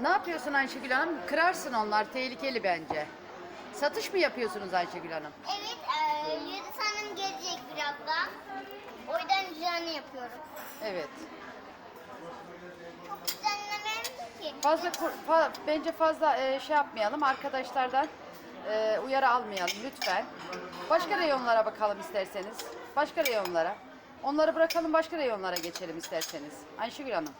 Ne yapıyorsun Ayşegül Hanım? Kırarsın onlar. Tehlikeli bence. Satış mı yapıyorsunuz Ayşegül Hanım? Evet, e, Yıldız Hanım gelecek birazdan. O yüzden düzenli yapıyorum. Evet. Çok düzenlemem ki. Fazla kur- fa- bence fazla e, şey yapmayalım. Arkadaşlardan e, uyarı almayalım lütfen. Başka reyonlara bakalım isterseniz. Başka reyonlara. Onları bırakalım başka reyonlara geçelim isterseniz. Ayşegül Hanım.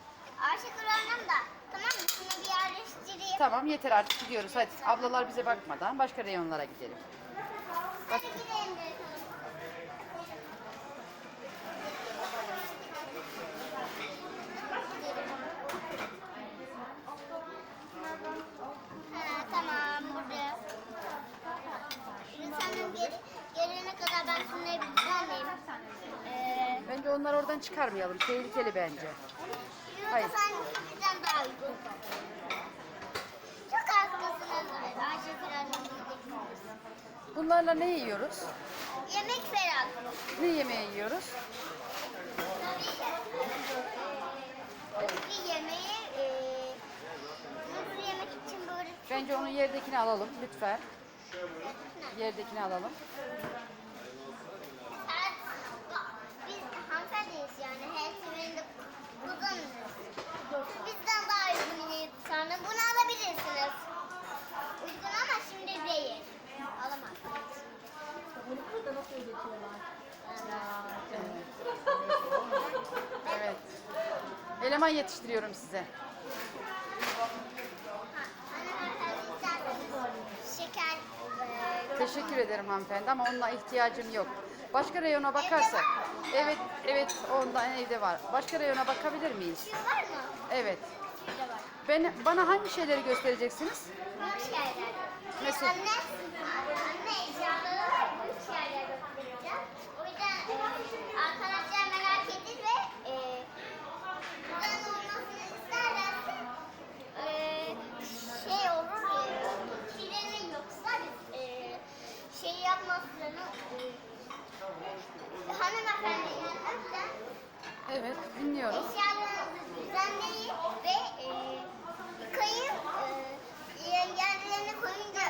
Ayşegül Hanım da tamam mı? Şunu bir yerleştireyim. Tamam yeter artık gidiyoruz. Hadi ablalar bize bakmadan başka reyonlara gidelim. Hadi gidelim de. Ha, tamam burada. Yıldız Hanım gel, gelene kadar ben şunları bir düzenleyeyim. Ee, Bence onları oradan çıkarmayalım. Tehlikeli bence. Hayır. Daha uygun. Çok Ayşegül Hanım. Bunlarla ne yiyoruz? Yemek ferah. Ne yemeği yiyoruz? Bir yemeği nasıl yemek için böyle Bence onun yerdekini alalım lütfen. Yerdekini alalım. Eleman yetiştiriyorum size. Şeker eee, Teşekkür ederim hanımefendi ama onunla ihtiyacım yok. Başka reyona bakarsak. Evet, evet ondan evde var. Başka reyona bakabilir miyiz? Var mı? Evet. Var. Ben, bana hangi şeyleri göstereceksiniz? Büyük şeyler. Mesela? Anne, anne eşyaları şeyler göstereceğim. O yüzden e, arkadaşlar merak edin ve e, buradan olmasını isterlerse e, şey olur e, kirli yoksa biz e, şey yapmasını e, hanımefendi yüzünden Evet, dinliyorum. Eşyalarınızı düzenleyin ve e, yıkayın. E, yerlerine koyunca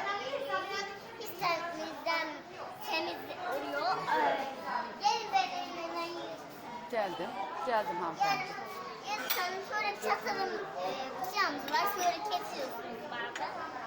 temiz oluyor. E, gel Geldim. Geldim hanımefendi. Yarın sonra şöyle çatalım e, bıçağımız var. Şöyle kesiyorsunuz bazen.